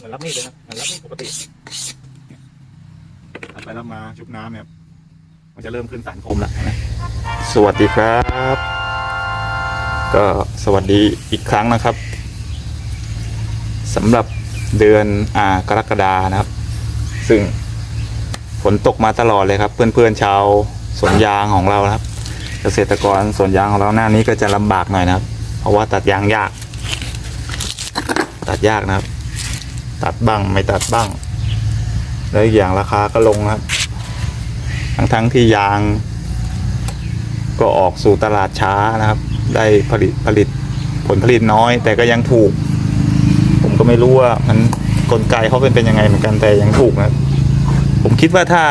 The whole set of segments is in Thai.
เหมือนรับมีดเลยนะเหมือนรับมีดปกติทำไปแล้วมาชุบน้ำเนี่ยมันจะเริ่มขึ้นสันคมแล้วนะสวัสดีครับ ก็สวัสดีอีกครั้งนะครับสำหรับเดือนอ่ากรกฎานะครับ ซึ่งฝนตกมาตลอดเลยครับ เพื่อนๆชาวสวนยางของเรานะครับ เกษตรกรสวนยางของเราหน้านี้ก็จะลำบากหน่อยนะครับ เพราะว่าตัดยางยาก ตัดยากนะครับ ตัดบ้างไม่ตัดบ้าง แล้วอีกอย่างราคาก็ลงครับ ทั้งทั้งที่ยาง ก็ออกสู่ตลาดช้านะครับ ได้ผลิตผลิตผลผลิตน้อย แต่ก็ยังถูก ผมก็ไม่รู้ว่ามันกลไกเขาเป็นเป็นยังไงเหมือนกันแต่ยังถูกนะผมคิดว่าถ้า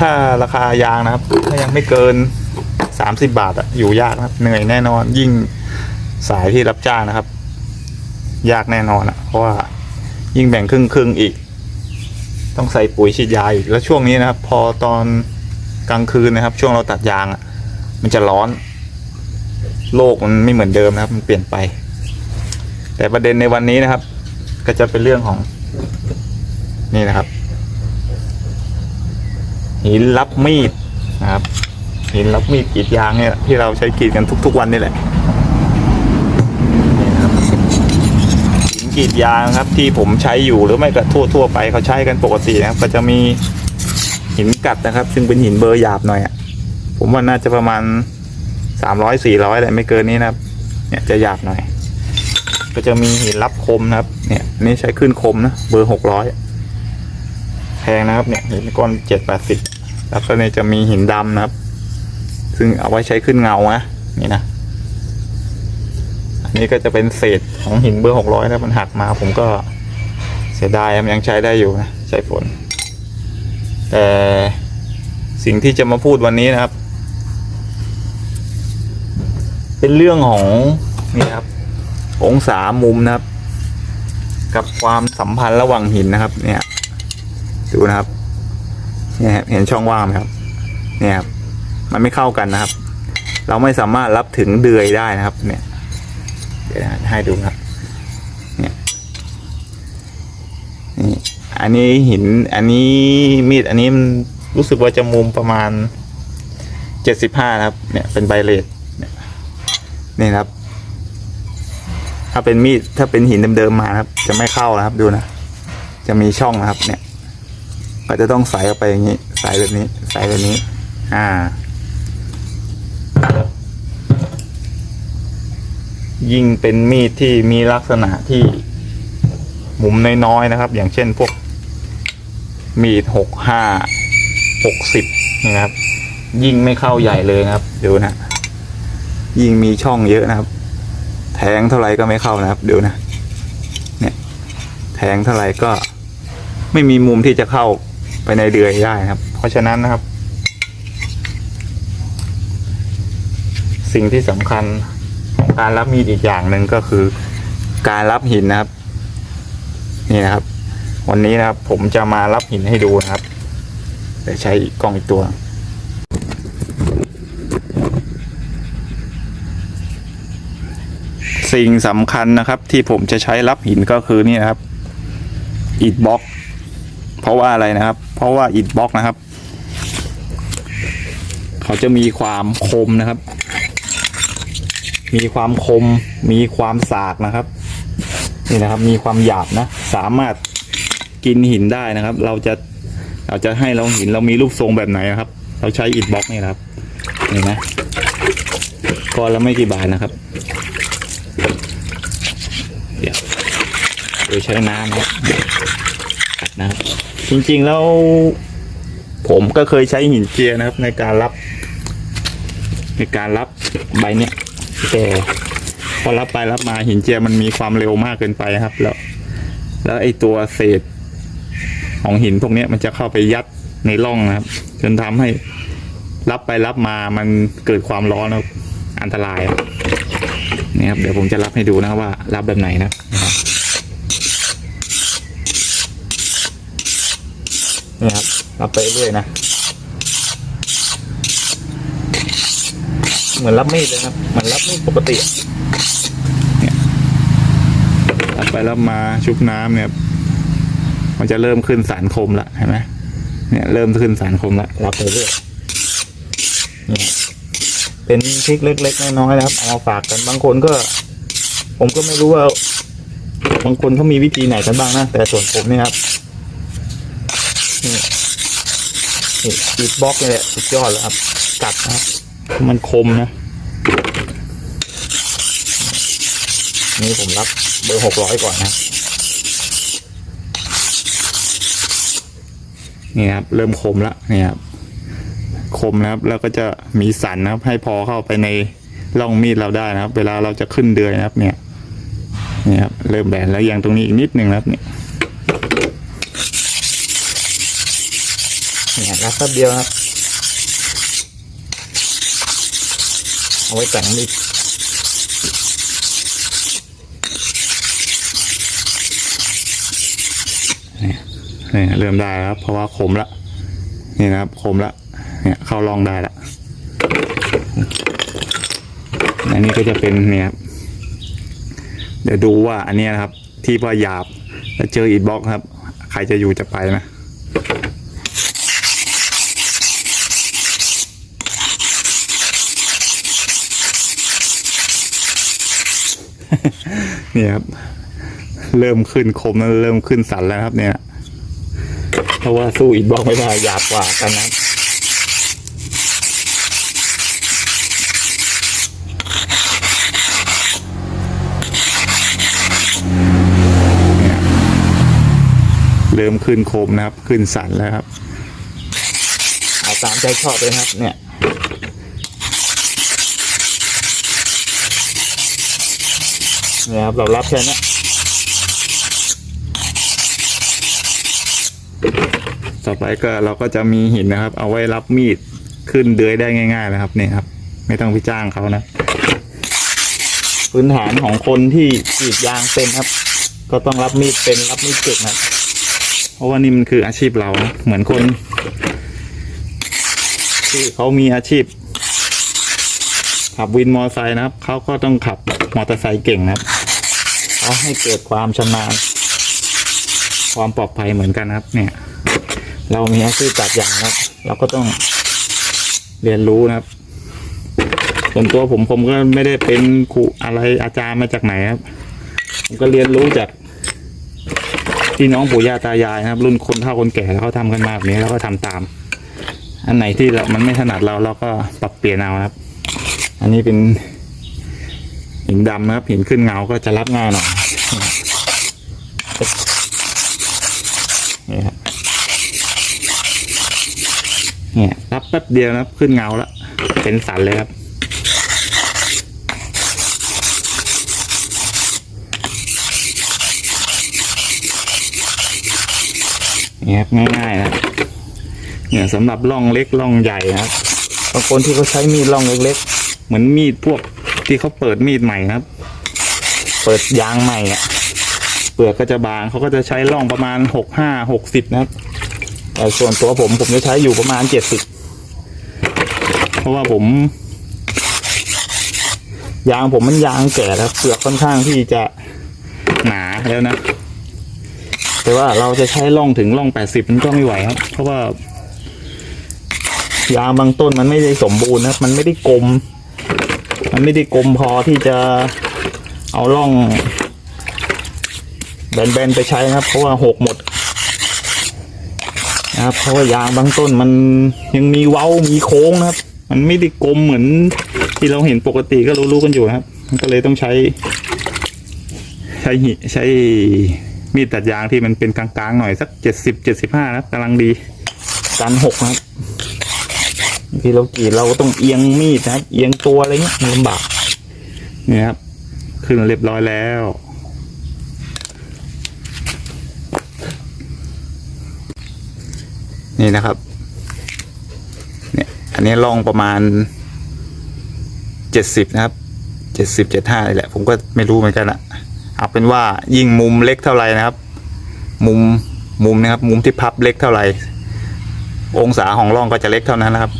ถ้าราคายางนะครับ ถ้ายังไม่เกินสามสิบาทอะอยู่ยากนะครับ เหนื่อยแน่นอนยิ่งสายที่รับจ้างนะครับ ยากแน่นอนอะเพราะว่า ยิ่งแบ่งครึ่งครึ่งอีก ต้องใส่ปุ๋ยฉีดยาอีกแล้วช่วงนี้นะครับ พอตอนกลางคืนนะครับ ช่วงเราตัดยางอะมันจะร้อน โลกมันไม่เหมือนเดิมนะครับ มันเปลี่ยนไป แต่ประเด็นในวันนี้นะครับ ก็จะเป็นเรื่องของ นี่นะครับ หินรับมีดนะครับหินรับมีดกรีดยางเนี่ยที่เราใช้กรีดกันทุก ๆ วันนี่แหละนี่นะครับหิน กรีดยางครับ ที่ผมใช้อยู่หรือไม่ก็ทั่วๆไปเขาใช้กันปกตินะครับ ก็จะมีหินกัดนะครับ ซึ่งเป็นหินเบอร์หยาบหน่อยอะผมว่าน่าจะประมาณสามร้อยสี่ร้อยแต่ไม่เกินนี้นะครับ เนี่ยจะหยาบหน่อย ก็จะมีหินรับคมนะครับ เนี่ยนี่ใช้ขึ้นคมนะเบอร์หกร้อยแพงนะครับเนี่ยหินก้อนเจ็ดแปดสิบแล้วก็เนี่ยจะมีหินดำนะครับ ซึ่งเอาไว้ใช้ขึ้นเงานะนี่นะ นนี้ก็จะเป็นเศษของหินเบอร์หกร้อยนะมันหักมา ผมก็เสียดายมันยังใช้ได้อยู่นะใช้ฝน แต่สิ่งที่จะมาพูดวันนี้นะครับ เป็นเรื่องของนี่ครับ องศามุมนะครับ กับความสัมพันธ์ระหว่างหินนะครับ เนี่ย ดูนะครับเนี่ยครับเห็นช่องว่างไหมครับ เนี่ยครับมันไม่เข้ากันนะครับ เราไม่สามารถรับถึงเดือยได้นะครับ เนี่ย เดี๋ยวให้ดูครับเนี่ยนี่อันนี้หินอันนี้มีดอันนี้มันรู้สึกว่าจะมุมประมาณเจ็ดสิบห้าครับ เนี่ยเป็นไบเลตเนี่ยนี่ครับ ถ้าเป็นมีดถ้าเป็นหินเดิมๆมาครับ จะไม่เข้านะครับดูนะจะมีช่องนะครับ เนี่ย ก็จะต้องใส่เข้าไปอย่างนี้ ใส่แบบนี้ ใส่แบบนี้ อ่า ยิ่งเป็นมีดที่มีลักษณะที่มุมน้อยๆนะครับ อย่างเช่นพวกมีดหกห้าหกสิบนี่นะครับ ยิ่งไม่เข้าใหญ่เลยนะครับดูนะยิ่งมีช่องเยอะนะครับ แทงเท่าไหร่ก็ไม่เข้านะครับดูนะ เนี่ยแทงเท่าไหร่ก็ไม่มีมุมที่จะเข้าไปในเดือยได้นะครับ เพราะฉะนั้นนะครับ สิ่งที่สำคัญ การรับมีดอีกอย่างหนึ่งก็คือ การรับหินนะครับ นี่นะครับ วันนี้นะครับ ผมจะมารับหินให้ดูนะครับเดี๋ยวใช้กล้องอีกตัวสิ่งสำคัญนะครับที่ผมจะใช้รับหินก็คือนี่นะครับอิฐบล็อก เพราะว่าอะไรนะครับ เพราะว่าอิฐบล็อกนะครับ เขาจะมีความคมนะครับ มีความคม มีความสากนะครับ นี่นะครับ มีความหยาบนะ สามารถกินหินได้นะครับ เราจะเราจะให้เราหินเรามีรูปทรงแบบไหนนะครับ เราใช้อิฐบล็อกนี่ครับนี่นะก้อนละไม่กี่บาทนะครับเดี๋ยวโดยใช้น้ำนะดับนะครับจริงๆแล้วผมก็เคยใช้หินเจียนะครับ ในการรับ ในการรับใบเนี้ย แต่พอรับไปรับมาหินเจียมันมีความเร็วมากเกินไปครับ แล้ว แล้วไอ้ตัวเศษของหินพวกนี้มันจะเข้าไปยัดในร่องนะครับ จนทำให้รับไปรับมามันเกิดความร้อนแล้วอันตรายนี่ครับเดี๋ยวผมจะรับให้ดูนะว่า รับแบบไหนนะนี่ครับรับไปเรื่อยนะ เหมือนรับมีดเลยครับเหมือนรับมีดปกติอะเนี่ยรับไปรับมาชุบน้ำเนี่ย มันจะเริ่มขึ้นสารคมละเห็นไหมเนี่ยเริ่มขึ้นสารคมละรับไปเรื่อยเนี่ยเป็นทริกเล็ก ๆ น้อยๆนะครับเอามาฝากกันบางคนก็ ผมก็ไม่รู้ว่า บางคนเขามีวิธีไหนกันบ้างนะแต่ส่วนผมเนี่ยครับนี่นี่อีกบล็อกเลยสุดยอดแล้วครับกัดนะครับ มันคมนะ นี่ผมรับเบอร์หกร้อยก่อนนะ นี่ครับ เริ่มคมแล้วนี่ครับ คมนะครับ แล้วก็จะมีสันนะครับ ให้พอเข้าไปในร่องมีดเราได้นะครับ เวลาเราจะขึ้นเดือยนะครับ เนี่ยนี่ครับ เริ่มแบนแล้วยังตรงนี้อีกนิดนึงนะครับเนี่ยเนี่ยรับแป๊บเดียวนะครับ เอาไว้แต่งมีดเนี่ยเนี่ยเริ่มได้แล้วครับเพราะว่าคมละนี่นะครับคมละเนี่ยเข้าลองได้ละอันนี้ก็จะเป็นเนี่ยครับเดี๋ยวดูว่าอันนี้นะครับ ที่ว่าหยาบแล้วเจออีกบล็อกครับ ใครจะอยู่จะไปนะ เนี่ยครับ เริ่มขึ้นคมแล้วเริ่มขึ้นสันแล้วครับ เนี่ย เพราะว่าสู้อีกบล็อกไม่ได้หยาบกว่ากันนะเริ่มขึ้นโคมนะครับ ขึ้นสันแล้วครับ เอาตามใจชอบเลยครับ เนี่ย นี่ยครับเรารับแค่เนี้ยต่อไปก็เราก็จะมีหินนะครับ เอาไว้รับมีดขึ้นเดือยได้ง่าย ๆ นะครับเนี่ยครับ ไม่ต้องไปจ้างเขานะพื้นฐานของคนที่กรีดยางเป็นครับ ก็ต้องรับมีดเป็นรับมีดเก่งนะครับเพราะว่านี่มันคืออาชีพเรานะเหมือนคนที่เขามีอาชีพ ขับวินมอเตอร์ไซค์นะครับเขาก็ต้องขับมอเตอร์ไซค์เก่งนะครับ เขาให้เกิดความชำนาญ ความปลอดภัยเหมือนกันครับ เนี่ย เรามีอาชีพตัดยางนะครับ เราก็ต้องเรียนรู้นะครับ ส่วนตัวผมผมก็ไม่ได้เป็นครูอะไรอาจารย์มาจากไหนครับ ผมก็เรียนรู้จากพี่น้องปู่ย่าตายายนะครับ รุ่นคนเฒ่าคนแก่แล้วเขาทำกันมาแบบนี้แล้วก็ทำตาม อันไหนที่เรามันไม่ถนัดเราเราก็ปรับเปลี่ยนเอาครับ อันนี้เป็น หินดำนะครับหินขึ้นเงาก็จะรับง่ายหน่อยนี่ครับเนี่ยรับแป๊บเดียวนะครับขึ้นเงาแล้วเป็นสันเลยครับนี่ครับง่ายๆนะครับเนี่ยสำหรับร่องเล็กร่องใหญ่นะครับบางคนที่เขาใช้มีดร่องเล็กๆ เหมือนมีดพวก ที่เขาเปิดมีดใหม่นะครับ เปิดยางใหม่อะเปลือกก็จะบางเขาก็จะใช้ร่องประมาณหกห้าหกสิบนะครับแต่ส่วนตัวผมผมจะใช้อยู่ประมาณเจ็ดสิบเพราะว่าผม ยางผมมันยางแก่แล้วเปลือกค่อนข้างที่จะหนาแล้วนะแต่ว่าเราจะใช้ล่องถึงล่องแปดสิบมันก็ไม่ไหวครับ เพราะว่ายางบางต้นมันไม่ได้สมบูรณ์นะมันไม่ได้กลม มันไม่ได้กลมพอที่จะเอาล่อง แบนๆไปใช้นะครับ เพราะว่าหกหมดนะครับเพราะว่ายางบางต้นมันยังมีเว้ามีโค้งนะครับ มันไม่ได้กลมเหมือนที่เราเห็นปกติก็รู้ๆกันอยู่นะครับ มันก็เลยต้องใช้ ใช้หิใช้มีดตัดยางที่มันเป็นกลางๆหน่อยสักเจ็ดสิบเจ็ดสิบห้านะกำลังดีการหกนะครับ ที่เรากรีดเราก็ต้องเอียงมีดนะครับ เอียงตัวอะไรเงี้ยมันลำบากเนี่ยครับ ขึ้นเรียบร้อยแล้ว นี่นะครับ เนี่ย อันนี้ลองประมาณเจ็ดสิบนะครับเจ็ดสิบเจ็ดห้านี่แหละ ผมก็ไม่รู้เหมือนกันอะเอาเป็นว่ายิ่งมุมเล็กเท่าไหร่นะครับ มุมมุมนะครับ มุมที่พับเล็กเท่าไหร่องศาของร่องก็จะเล็กเท่านั้นนะครับ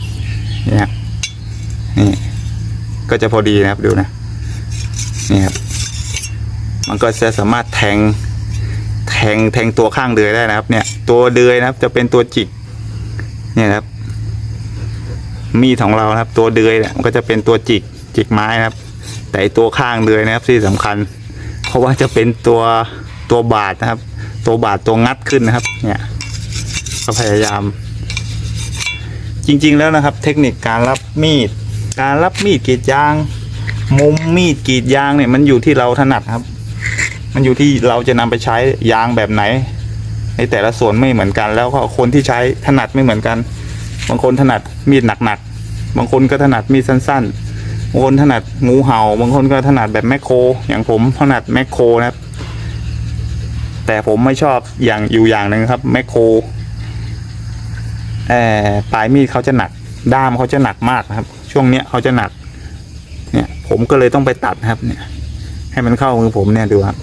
เนี่ยนี่ ก็จะพอดีนะครับดูนะ นี่ครับ มันก็จะสามารถแทง แทงแทงตัวข้างเดือยได้นะครับ เนี่ย ตัวเดือยนะครับ จะเป็นตัวจิก เนี่ยครับ มีดของเรานะครับ ตัวเดือยเนี่ยมันก็จะเป็นตัวจิกจิกไม้นะครับ แต่ตัวข้างเดือยนะครับที่สำคัญ เพราะว่าจะเป็นตัวตัวบาดนะครับ ตัวบาดตัวงัดขึ้นนะครับ เนี่ย ก็พยายาม จริงๆแล้วนะครับ เทคนิคการรับมีด การรับมีดกรีดยาง มุมมีดกรีดยางเนี่ยมันอยู่ที่เราถนัดครับ มันอยู่ที่เราจะนำไปใช้ยางแบบไหน ในแต่ละส่วนไม่เหมือนกัน แล้วก็คนที่ใช้ถนัดไม่เหมือนกัน บางคนถนัดมีดหนักๆบางคนก็ถนัดมีดสั้นๆบางคนถนัดงูเห่า บางคนก็ถนัดแบบแมคโคร อย่างผมถนัดแมคโครนะครับ แต่ผมไม่ชอบอย่างอยู่อย่างหนึ่งครับแมคโคร ปลายมีดเขาจะหนัก ด้ามเขาจะหนักมากนะครับ ช่วงเนี้ยเขาจะหนัก เนี่ย ผมก็เลยต้องไปตัดครับ เนี่ย ให้มันเข้ามือผมเนี่ยดูครับ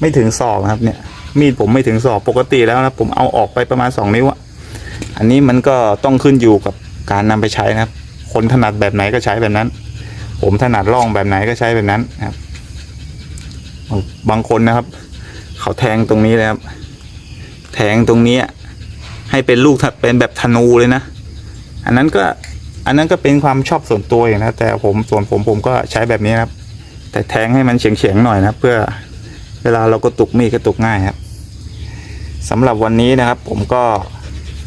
ไม่ถึงศอกนะครับ เนี่ย มีดผมไม่ถึงศอกปกติแล้วนะผมเอาออกไปประมาณสองนิ้วอะอันนี้มันก็ต้องขึ้นอยู่กับการนำไปใช้นะครับ คนถนัดแบบไหนก็ใช้แบบนั้น ผมถนัดร่องแบบไหนก็ใช้แบบนั้นครับ บางคนนะครับ เขาแทงตรงนี้เลยครับ แทงตรงนี้ ให้เป็นลูกเป็นแบบธนูเลยนะ อันนั้นก็อันนั้นก็เป็นความชอบส่วนตัวอย่างนะ แต่ผมส่วนผมผมก็ใช้แบบนี้นะครับ แต่แทงให้มันเฉียงๆหน่อยนะเพื่อเวลาเราก็ตุกมีก็ตุกง่ายครับสำหรับวันนี้นะครับ ผมก็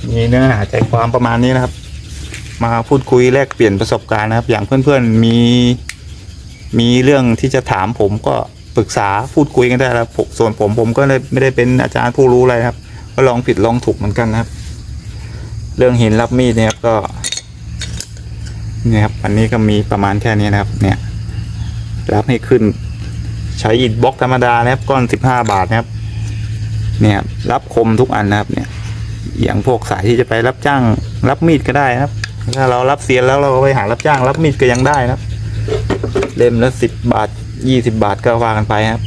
มีเนื้อหาใจความประมาณนี้นะครับ มาพูดคุยแลกเปลี่ยนประสบการณ์นะครับ อย่างเพื่อนๆมีมีเรื่องที่จะถามผมก็ปรึกษาพูดคุยกันได้แล้วส่วนผมผมก็ไม่ได้เป็นอาจารย์ผู้รู้อะไรครับ ก็ลองผิดลองถูกเหมือนกันนะครับ เรื่องหินรับมีดเนี่ยก็เนี่ยครับอันนี้ก็มีประมาณแค่นี้นะครับ เนี่ย รับให้ขึ้น ใช้อิฐบล็อกธรรมดานะครับก้อนสิบห้าบาทนะครับ เนี่ยครับรับคมทุกอันนะครับ เนี่ย อย่างพวกสายที่จะไปรับจ้างรับมีดก็ได้นะครับ ถ้าเรารับเสียนแล้วเราไปหารับจ้างรับมีดก็ยังได้นะครับ เล่มละสิบบาทยี่สิบาทก็ว่ากันไปครับ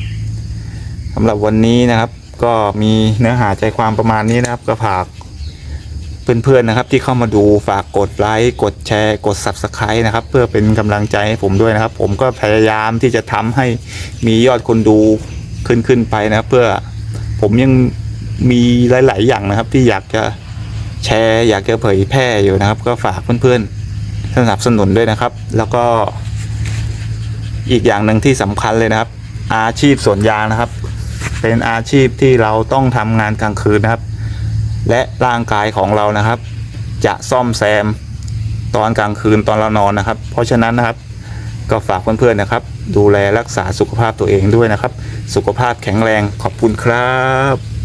สำหรับวันนี้นะครับ ก็มีเนื้อหาใจความประมาณนี้นะครับ ก็ฝากเพื่อนๆนะครับ ที่เข้ามาดูฝากกดไลค์กดแชร์กด subscribe นะครับ เพื่อเป็นกำลังใจให้ผมด้วยนะครับ ผมก็พยายามที่จะทำให้มียอดคนดูขึ้นขึ้นไปนะครับเพื่อผมยังมีหลาย ๆ อย่างนะครับ ที่อยากจะแชร์อยากจะเผยแพร่อยู่นะครับ ก็ฝากเพื่อนๆสนับสนุนด้วยนะครับ แล้วก็อีกอย่างหนึ่งที่สำคัญเลยนะครับ อาชีพสวนยางนะครับ เป็นอาชีพที่เราต้องทำงานกลางคืนนะครับ และร่างกายของเรานะครับ จะซ่อมแซมตอนกลางคืนตอนเรานอนนะครับ เพราะฉะนั้นนะครับก็ฝากเพื่อนๆนะครับ ดูแลรักษาสุขภาพตัวเองด้วยนะครับ สุขภาพแข็งแรงขอบคุณครับ